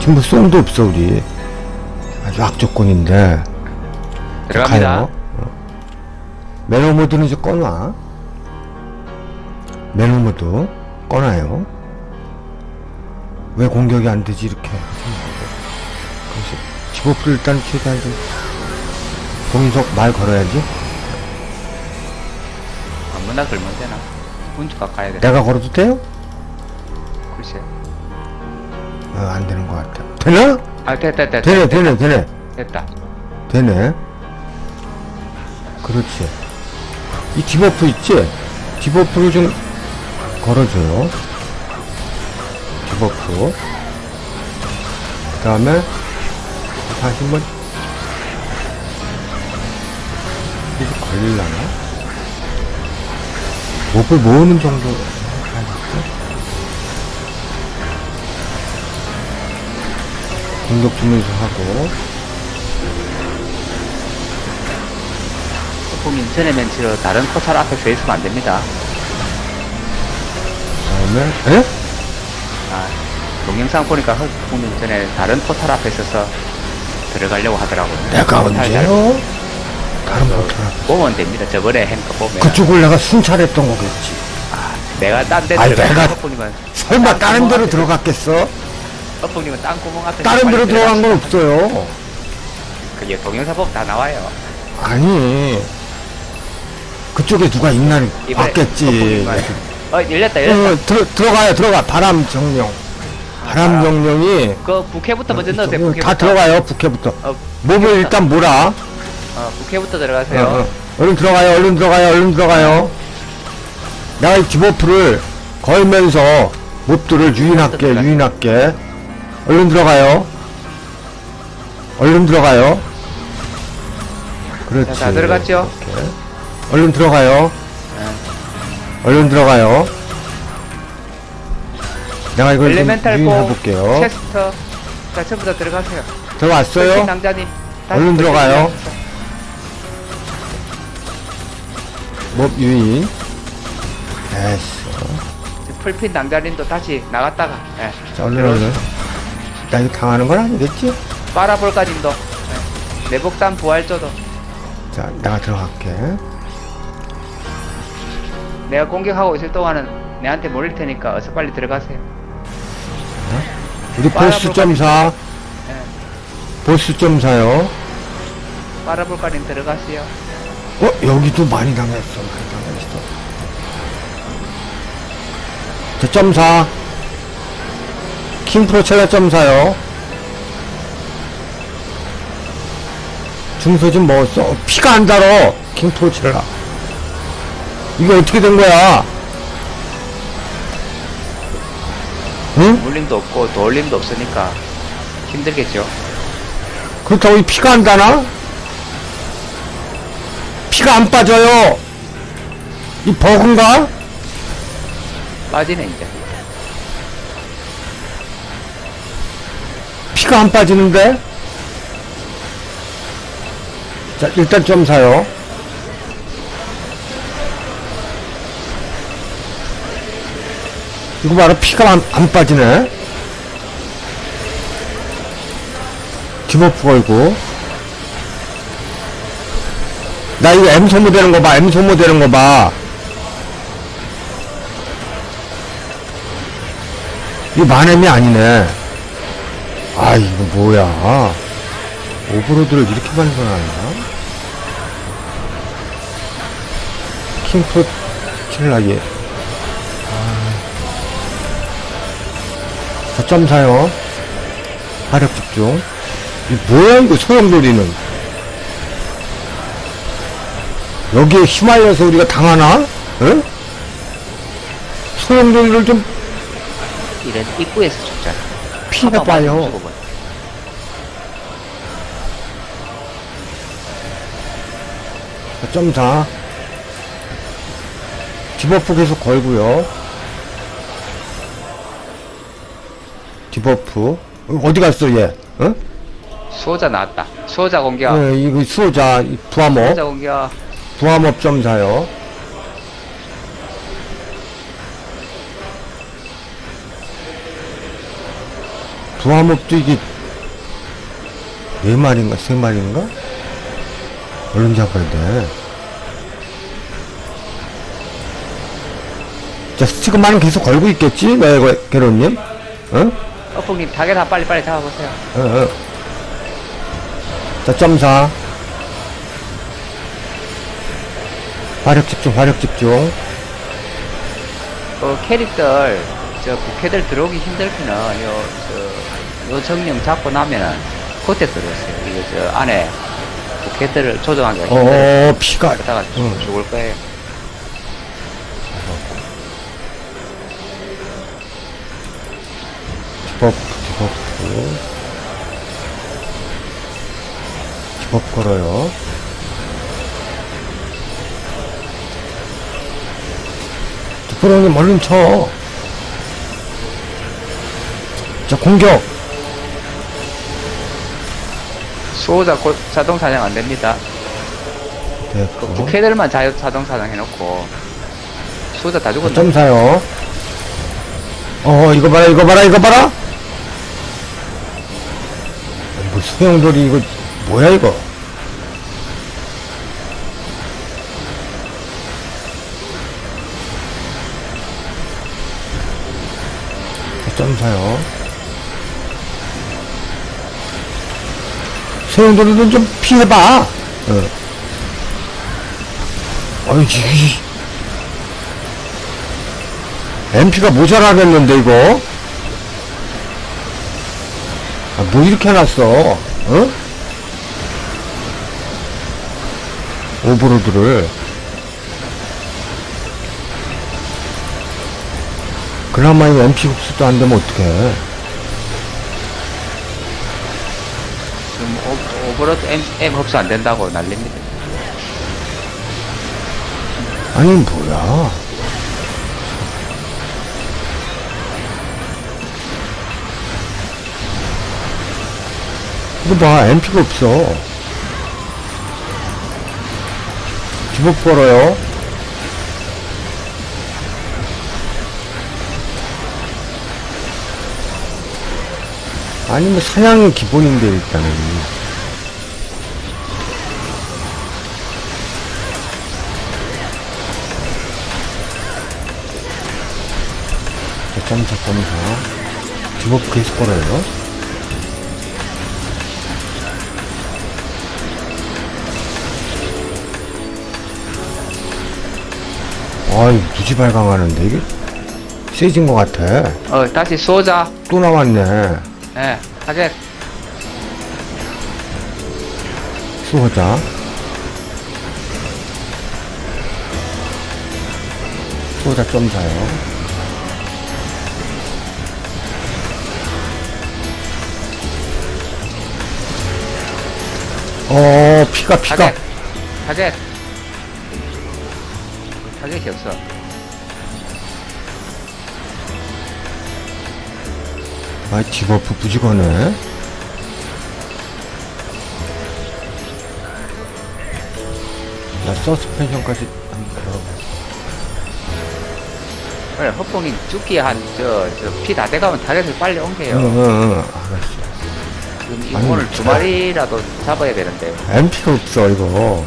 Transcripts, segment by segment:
지금 뭐 쏜도 없어 우리 아주 악조건인데 들어갑니다. 가요. 어. 매너 모드는 이제 꺼놔 매너 모드 꺼놔요 왜 공격이 안 되지 이렇게 그래서 집어풀 일단 최대한 좀 공인석 말 걸어야지 아무나 걸면 되나? 운주가 가야 돼. 내가 걸어도 돼요? 어, 안 되는 것 같아 되나? 아 됐다 됐다. 되네 되네 되네 됐다. 되네. 그렇지. 이 디버프 있지? 디버프를 좀 걸어줘요. 디버프. 그 다음에 다시 한번 이게 걸릴라나? 몹을 모으는 정도 공격 주면서 하고 소품인 전에 멘트로 다른 포탈 앞에 서 있으면 안 됩니다. 그다음에 에? 아, 동영상 보니까 흑품인 전에 다른 포탈 앞에 서서 들어가려고 하더라고요. 내가 포탈 언제요? 다른 포탈 보면 됩니다. 저번에 행거 보면. 그쪽을 내가 순찰했던 거겠지. 아, 내가 딴데 아니, 들어가. 내가 설마 다른 데로 들어갔겠어? 흑품님은 땅 구멍 앞에. 다른 데로 들어간 건 없어요. 그게 동영상 보면 다 나와요. 아니 그쪽에 누가 있나 이번에 봤겠지. 어 열렸다 열렸다. 어, 들어 들어가요 들어가 바람 정령. 바람 아, 정령이 그 부캐부터 먼저 넣으세요. 어, 부캐부터. 다 들어가요 부캐부터. 어, 몸을 일단 몰아. 어, 어, 들어가세요. 어. 얼른 들어가요 얼른 들어가요 얼른 들어가요. 내가 이 디버프를 걸면서 몹들을 유인할게. 유인할게. 얼른 들어가요. 얼른 들어가요. 그렇지. 자, 다 들어갔죠? 이렇게. 얼른 들어가요. 네. 얼른 들어가요. 내가 이걸 좀 엘레멘탈 유인해 보 볼게요. 체스터 자 전부 다 들어가세요 들어왔어요? 낭자님 얼른 들어가요. 몹 유인. 됐어. 풀핀 낭자님도 다시 나갔다가 예. 자, 얼른 얼른. 나 이거 당하는 건 아니겠지? 빠라볼까님도 예. 내복단 부활조도 자, 내가 들어갈게. 내가 공격하고 있을 동안은 내한테 몰릴 테니까 어서 빨리 들어가세요 우리 보스 점사. 예. 보스 점사요. 빠라볼까님 들어가세요 어, 여기도 많이 당했어. 많이 당했어. 저 점사. 킹프로 체가 점 사요. 중소 좀 먹었어. 어, 피가 안 달어. 킹프로 체라. 이거 어떻게 된 거야? 응? 물림도 없고 돌림도 없으니까 힘들겠죠 그렇다고 이 피가 안 다나? 피가 안 빠져요. 이 버그인가? 빠지네 이제 피가 안 빠지는데? 자, 일단 좀 사요. 이거 봐라, 피가 안, 안 빠지네. 디버프 걸고. 나 이거 M 소모 되는 거 봐, M 소모 되는 거 봐. 이거 만엠이 아니네. 아 이거 뭐야? 오브로드를 이렇게 많이 써놨나 킹프 킬라기 아. 4.4요 화력 집중. 이 뭐야 이거 소용돌이는? 여기에 휘말려서 우리가 당하나? 응? 소용돌이를 좀 이런 입구에서 죽잖아. 피해봐요 점사 디버프 계속 걸고요. 디버프. 어, 어디 갔어 얘? 어? 수호자 나왔다. 수호자 공격. 네, 이거 수호자 이 부하몹 수호자 공격. 부하몹 점사요. 부하목도 이게 네 마리인가 세 마리인가? 얼른 잡아야 돼. 자 스티커만은 계속 걸고 있겠지? 나 이거 개로님? 응? 어풍님 타겟 다 빨리 빨리 잡아보세요. 응, 응. 자 점사. 화력 집중, 화력 집중. 그 캐릭터 저 부캐들 들어오기 힘들면은 요, 저, 요 정령 잡고 나면은 그때 들어오세요. 이거 저 안에 부캐들을 조정하기가 힘들어요. 어, 피가. 그러다가 응. 죽을 거예요. 집업고. 집업 걸어요. 두프로님 얼른 쳐. 자, 공격. 수호자 곧 자동 사냥 안 됩니다. 그 됐고. 부캐들만 자, 자동 사냥 해놓고 수호자 다 죽었나? 점 사요. 어, 이거 봐라, 이거 봐라, 이거 봐라! 뭐, 소용돌이, 이거, 뭐야, 이거? 점 사요. 소용돌이도 좀 피해봐! 어. 이 MP가 모자라겠는데 이거? 아, 뭐 이렇게 해놨어? 어? 오버로드를 그나마 이 MP 흡수도 안 되면 어떡해 지금 오, 오버로드 M, M 흡수 안 된다고 난립니다. 아니 뭐야 이거 봐 MP가 없어. 주먹 벌어요. 아니 뭐 사냥이 기본인데 일단은. 자, 점사 점사 주먹 계속 걸어요 아이 무지 발광하는데 이게 세진 것 같아 어, 다시 수호자. 또 나왔네 예, 타겟. 수호자 수호자 점사요 어 피가 피가 타겟. 타겟. 타겟이 없어. 아 디버프 부지거네 나 서스펜션까지 한번 걸어봐 그래, 헛봉이 죽기 한, 저, 저, 피 다 돼가면 타겟을 빨리 옮겨요. 응응응 알았어 지금 이 아니, 오늘 두 자- 마리라도 잡아야 되는데. MP가 없어 이거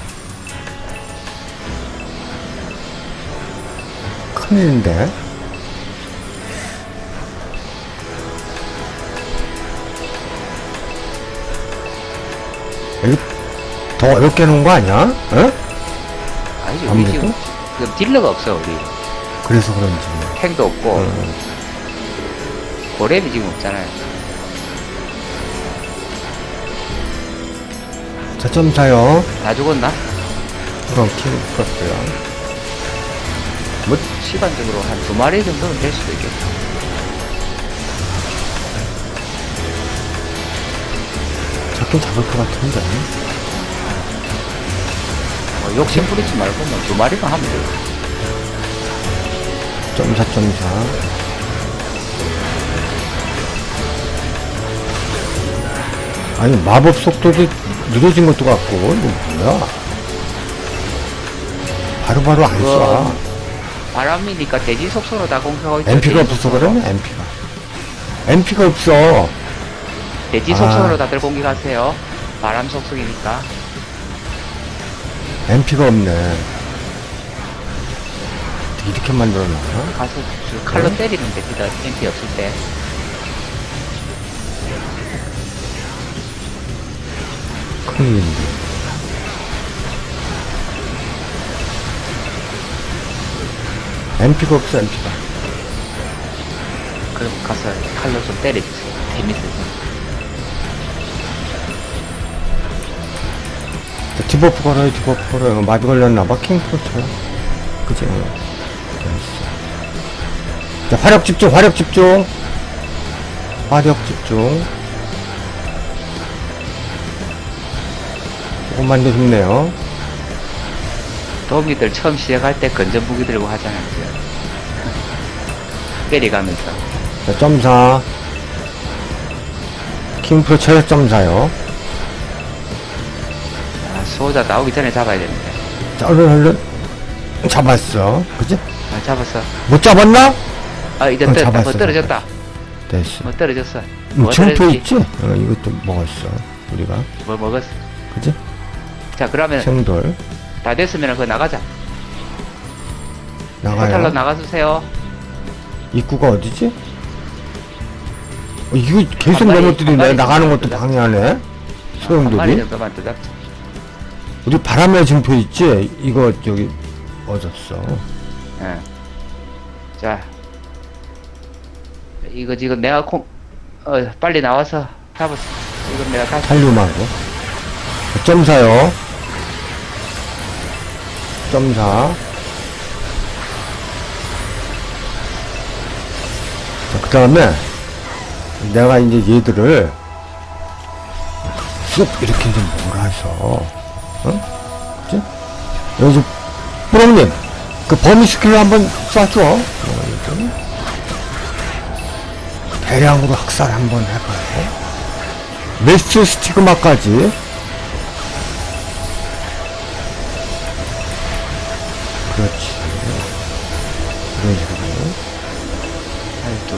큰일인데 여기 더 어렵게 놓은 거 아니야? 어? 아니지, 우리 아무래도? 지금, 지금 딜러가 없어, 우리. 그래서 그런지 탱도 없고, 어. 고랩이 지금 없잖아요. 자점 사요 다 죽었나? 그럼 킬 풀었어요 뭐, 시간적으로 한 두 마리 정도는 될 수도 있겠다. 잡긴 잡을 것 같은데 뭐, 욕심 부리지 말고, 뭐, 두 마리만 하면 돼요. 점사 점사 아니 마법 속도도 느려진 것도 같고 이거 뭐야 바로바로 안 쏴. 그거 바람이니까 대지 속도로 다 공격하고 있죠. MP가 없어서. 그러네 MP가 MP가 없어 대지 아. 속성으로 다들 공격하세요. 바람 속성이니까. MP가 없네. 이렇게 만들어놔? 가서 그 칼로 때리면 됩니다. MP 없을 때. 큰일인데. MP가 없어, MP가. 그럼 가서 칼로 좀 때려주세요. 재밌어서. 자, 디버프 걸어요, 디버프 걸어요. 마비 걸렸나봐, 킹프로처럼. 그치? 응. 됐어. 자, 화력 집중, 화력 집중. 화력 집중. 조금만 더 힘내요. 도우미들 처음 시작할 때 건전 무기 들고 하잖아요. 그죠? 때리가면서. 자, 점사. 킹프로 체력 점사요. 아, 수호자 나오기 전에 잡아야 되는데. 자, 얼른, 얼른. 잡았어. 그치? 아, 잡았어. 못 잡았나? 아, 이제 어, 떨, 잡았어, 뭐 떨어졌다. 됐어. 뭐 떨어졌어. 음, 뭐 증표 떨어졌지? 있지? 어, 이것도 먹었어. 우리가. 뭐 먹었어. 그치? 자, 그러면 생돌. 다 됐으면 그거 나가자. 포탈로 나가요. 나가주세요. 입구가 어디지? 어, 이거 계속 한 마리, 넘어뜨리네. 한 마리 나가는 것도 정도 방해하네. 한 마리 소용돌이. 정도만 더 잡자. 우리 바람의 증표 있지? 이거 저기 얻었어. 예. 자. 이거 지금 내가 콩, 어, 빨리 나와서 잡았어. 이거 내가 다시. 탈륨하고. 점사요. 점사. 자, 그 다음에 내가 이제 얘들을 쑥 이렇게 좀 몰아서, 어? 그치? 여기 좀, 뿌롱님, 그 범위 스킬로 한번 쏴줘. 어. 대량으로 학살 한번 해봐요. 메스 스티그마까지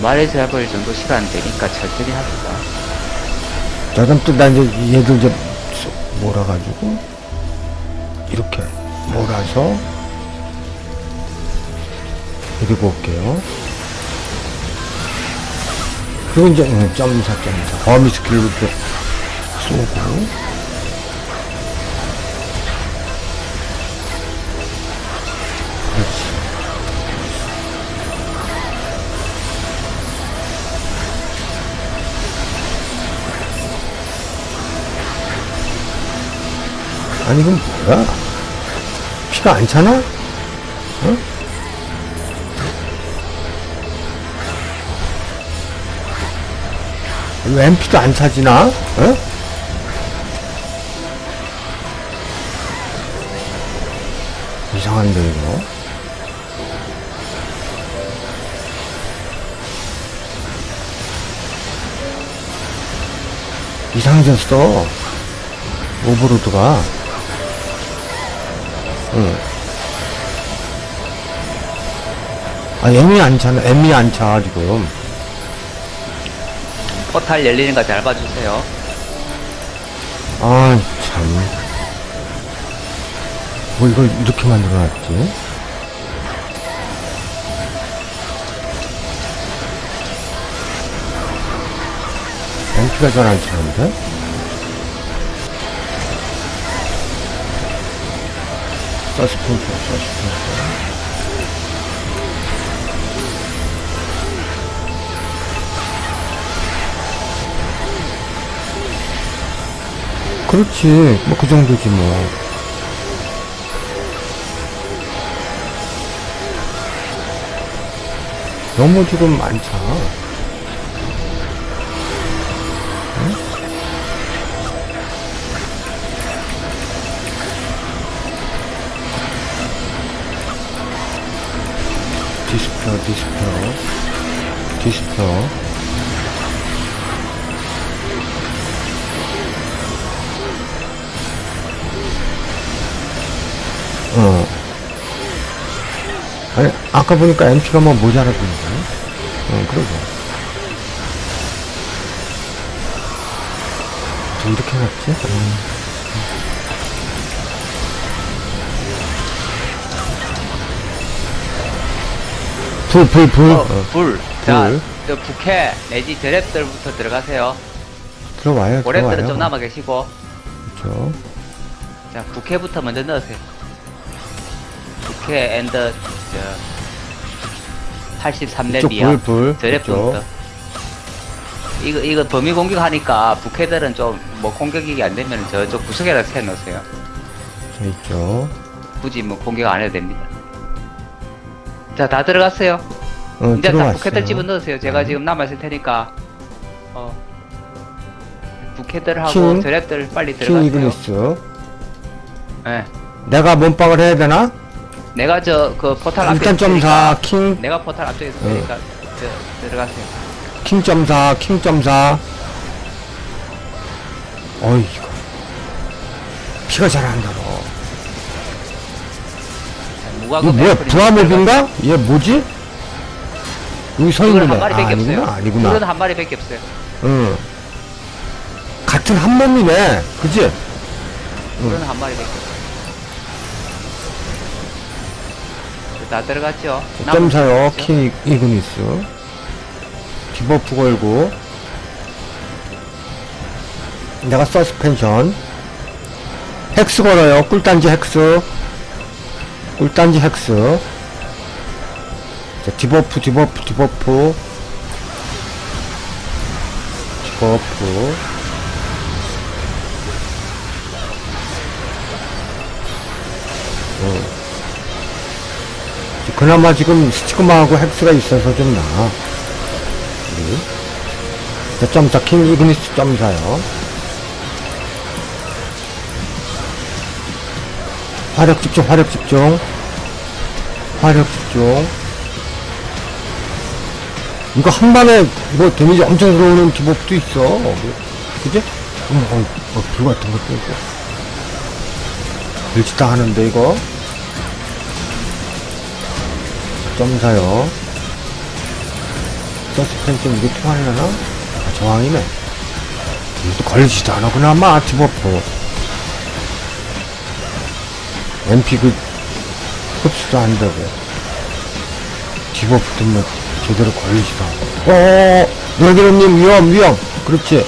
마리 잡을 정도 시간 되니까 천천히 합시다. 자 그럼 또나 이제 얘들 이제 쏙 몰아가지고 이렇게 몰아서 이리고 올게요. 그리고 이제 응, 점사 점사. 범위 이렇게 쏘고 아니 이건 뭐야? 피가 안 차나? 어? 이거 MP도 안 차지나? 어? 이상한데 이거 이상해졌어 오버로드가 응. 아 M이 안 차네 M이 안 차 지금 포탈 열리는 거잘 봐주세요. 아, 참. 뭐 이걸 이렇게 만들어놨지? 뱅키가 잘 안 차는데? 서스펜션, 서스펜션. 그렇지. 뭐 그 정도지 뭐. 너무 지금. 응? 디스플레이, 디스플레이, 디스플레이. 어. 아니, 아까 보니까 MP가 뭐 모자라던데. 어, 그러고. 왜 이렇게 해놨지? 음. 불, 불, 불. 어, 어, 불. 자, 불. 저 부캐 내지 드랩들부터 들어가세요. 들어와요, 들어와요. 좀 남아 계시고. 그렇죠. 자, 부캐부터 먼저 넣으세요. 부캐 앤더 저 83렙 이쪽 이하 불, 불. 드랩부터. 이쪽. 이거 이거 범위 공격하니까 부캐들은 좀 뭐 공격이 안 되면 저쪽 구석에다 세 놓으세요. 저 있죠. 굳이 뭐 공격 안 해도 됩니다. 자, 다 들어갔어요. 어, 이제 다. 부캐들 집어 넣으세요. 제가 네. 지금 남아 있을 테니까. 어. 부캐들하고 킹. 드랩들 빨리 킹 들어가세요. 이그니스. 예. 내가 몸빵을 해야 되나? 내가 저 그 포탈 앞에 있으니까 킹, 내가 포탈 앞쪽에 있으니까 저 들어가세요. 킹 점사, 킹 점사. 어이, 이거. 피가 잘 안 달어. 자, 무과금 뭐야, 애플이 부하몹인가? 얘 뭐지? 여기 서 있는데. 한 마리밖에 아, 아니구나, 없어요. 아니구나. 그건 한 마리밖에 없어요. 응. 같은 한 몸이네. 그지? 그건 한 마리밖에 없어요. 다 들어갔죠? 점사요, 남은 킹 이- 이그니스. 디버프 걸고. 내가 서스펜션. 헥스 걸어요. 꿀단지 헥스. 꿀단지 헥스. 자, 디버프, 디버프, 디버프. 디버프. 그나마 지금 스티그마하고 헥스가 있어서 좀 나아. 우리. 자, 점사, 킹 이그니스 점사요. 화력 집중, 화력 집중. 화력 집중. 이거 한 번에 뭐 데미지 엄청 들어오는 기법도 있어. 그지? 어머, 어, 어, 불 같은 것도 있고. 일치다 하는데, 이거. 점사요. 서스펜션 이게 통하려나? 아, 저항이네. 이것도 걸리지도 않아, 그나마, 디버프. MP 그, 흡수도 안 되고. 디버프 들면 제대로 걸리지도 않고. 어어어! 놀기로님 위험, 위험! 그렇지.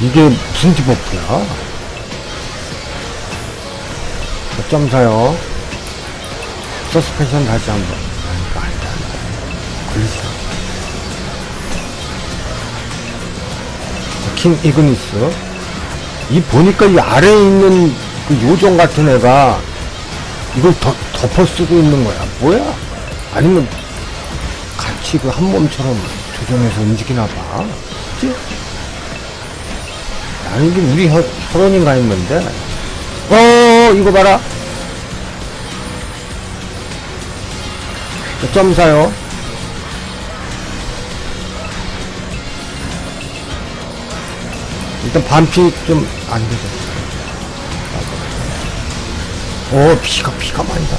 이게 무슨 디버프야? 점사요. 서스펜션 다시 한 번. 아니다, 아니다, 아니다. 걸리지 않아. 자, 킹 이그니스. 이 보니까 이 아래에 있는 그 요정 같은 애가 이걸 덮, 덮어 쓰고 있는 거야. 뭐야? 아니면 같이 그 한 몸처럼 조정해서 움직이나 봐. 그치? 나는 이게 우리 혀, 혈원인가 했는데. 어, 이거 봐라. 자, 점사요. 일단 반피 좀 안 되죠. 오, 피가, 피가 많이 나.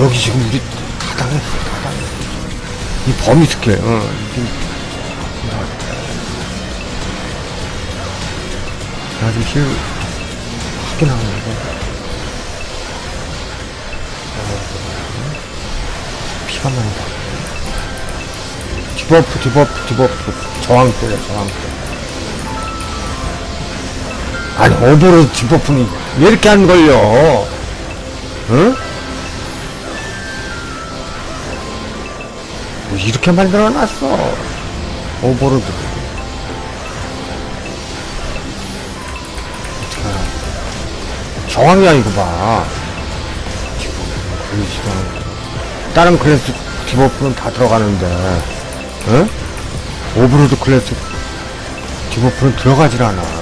여기 지금 우리 다 당했어, 다 당했어. 이 범위 스킬, 어, 좀, 나좀 힐, 하긴 하는데. 피가 많이 나. 디버프, 디버프, 디버프. 저항 때려, 저항 때. 아니, 오버로 디버프는 왜 이렇게 안 걸려? 응? 뭐 이렇게 만들어 놨어. 오버로드. 저항이야, 이거 봐. 걸리지도 않고. 다른 클래스 디버프는 다 들어가는데, 응? 오버로드 클래스 디버프는 들어가질 않아.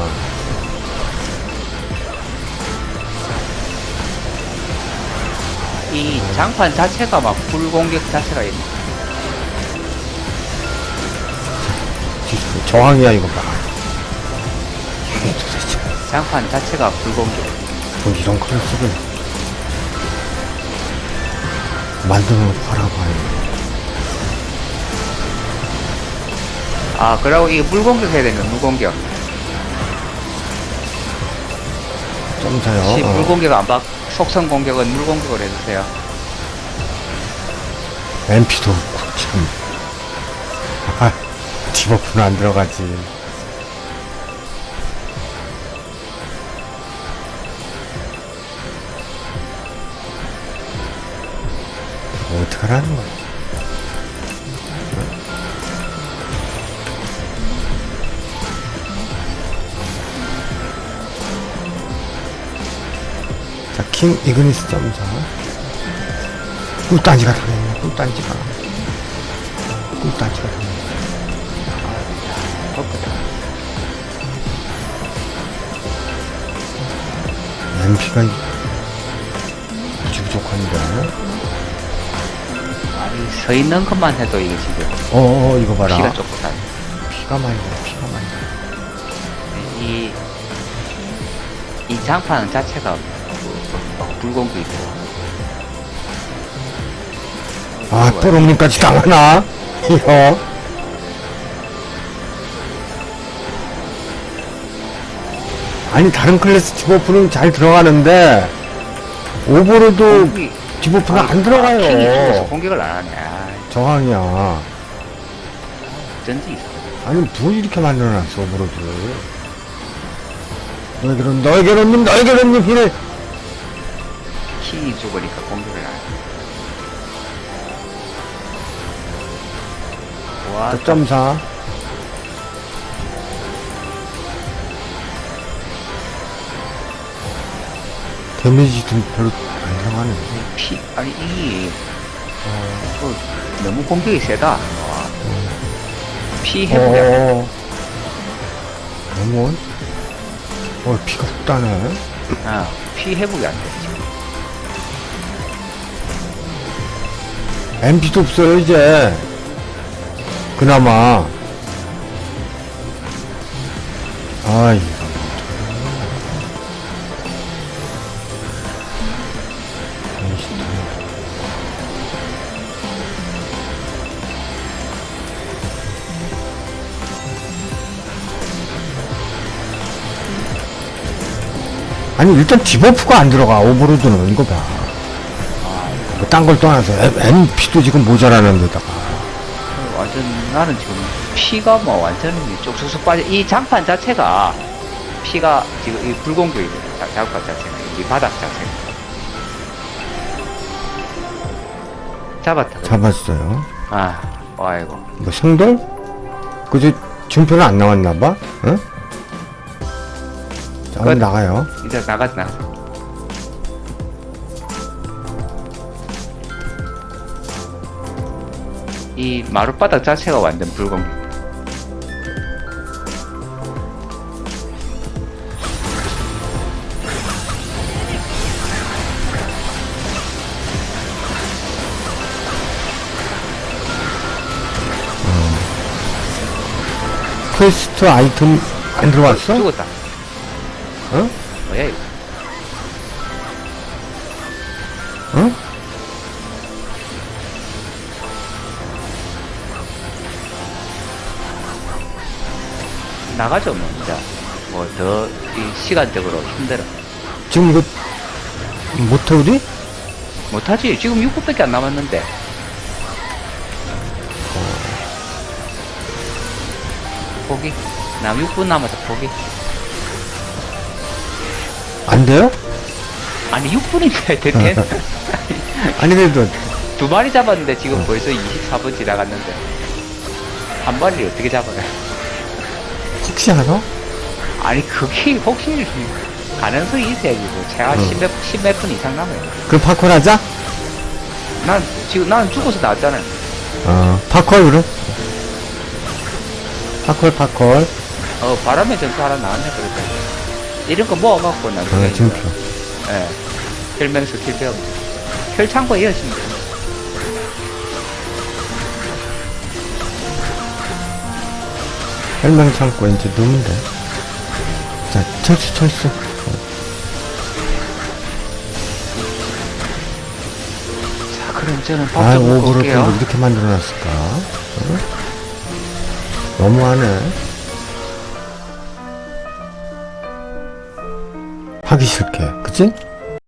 이 장판 자체가 막 불공격 자체가. 디스크 저항이야 이거 봐. 이게 도대체 장판 자체가 불공격. 뭐 이런 클래스를 만들어 하니. 아, 그러고 이거 물공격 해야 되는 물공격. 점사요. 혹시 어. 물공격 안 박, 속성 공격은 물 공격을 해주세요. MP도 없고, 참. 아, 디버프는 안 들어가지. 뭐 어떡하라는 거야. 킹 이그니스 점사. 꿀단지가 당했네, 꿀단지가. 꿀단지가 당했네. MP가 부족한데. 아니, 서 있는 것만 해도 이게 지금 어어, 이거 봐라. 피가 조금 나. 피가 많이 나, 피가 많이 나. 이, 이 장판 자체가 그, 불공격이고. 아, 또롱님까지 당하나? 이거. 아니, 다른 클래스 디버프는 잘 들어가는데, 공격이- 디버프가 아니, 안 죽어서 들어가요. 공격을 안 하네. 아, 저항이야. 어쩐지 있어. 아니, 뭐 이렇게 만들어놨어, 오버로드. 너에게는, 너에게는, 너에게는 힐을. 킹이 죽으니까 공격을 안 해. 와, 점사. 데미지 좀 별로 안 들어가네. 피, 아니, 이, 어, 그, 너무 공격이 세다. 와. 피 회복이 안 돼. 어. 너무, 어, 피가 훅 따네. 아, 피 회복이 안 돼, 지 MP도 없어요, 이제. 그나마. 아이. 아니 일단 디버프가 안 들어가 오버로드는 이거 봐. 딴 걸 떠나서 MP도 지금 모자라는 데다가 완전, 나는 지금 피가 뭐 완전히 쭉쭉쭉 빠져. 이 장판 자체가 피가 지금 이 불공격이거든. 자- 장판 자체가. 이 바닥 자체가. 잡았다. 잡았어요. 아, 아이고. 뭐 성돌? 그저 증표는 안 나왔나봐? 응? 자, 끝. 오늘 나가요. 이제 나가지, 나. 이 마룻바닥 자체가 완전 불공격. 퀘스트 아이템 안 들어왔어? 죽었다. 어? 뭐야, 이거. 어? 나가죠, 뭐, 진짜. 뭐, 더, 이 시간적으로 힘들어. 지금 이거 못해 우리? 못하지. 지금 6분밖에 안 남았는데. 포기. 나 6분 남아서 포기. 안 돼요? 아니, 6분인데, 대체. 아니 그래도 두 마리 잡았는데, 지금 벌써 24분 지나갔는데. 한 마리를 어떻게 잡아요? 혹시 알아? 아니, 그게 혹시 가능성이 있어야지. 뭐. 제가 응. 10몇, 10몇 분 이상 남아요. 그럼 파콜 하자? 난, 지금, 나는 죽어서 나왔잖아요. 어 파콜 그럼 파콜 파콜 어, 바람의 전투 하나 나왔네, 그랬더니. 이런 거 모아갖고, 나중에. 아 증표 예. 혈맹수 킬병. 혈창고 이어집니다. 혈맹 창고 이제 넣으면 돼 자 철수 철수 자, 그럼 저는 아 밥좀 먹고 오버로드 올게요. 뭐 이렇게 만들어놨을까? 어? 너무하네. 하기 싫게, 그치?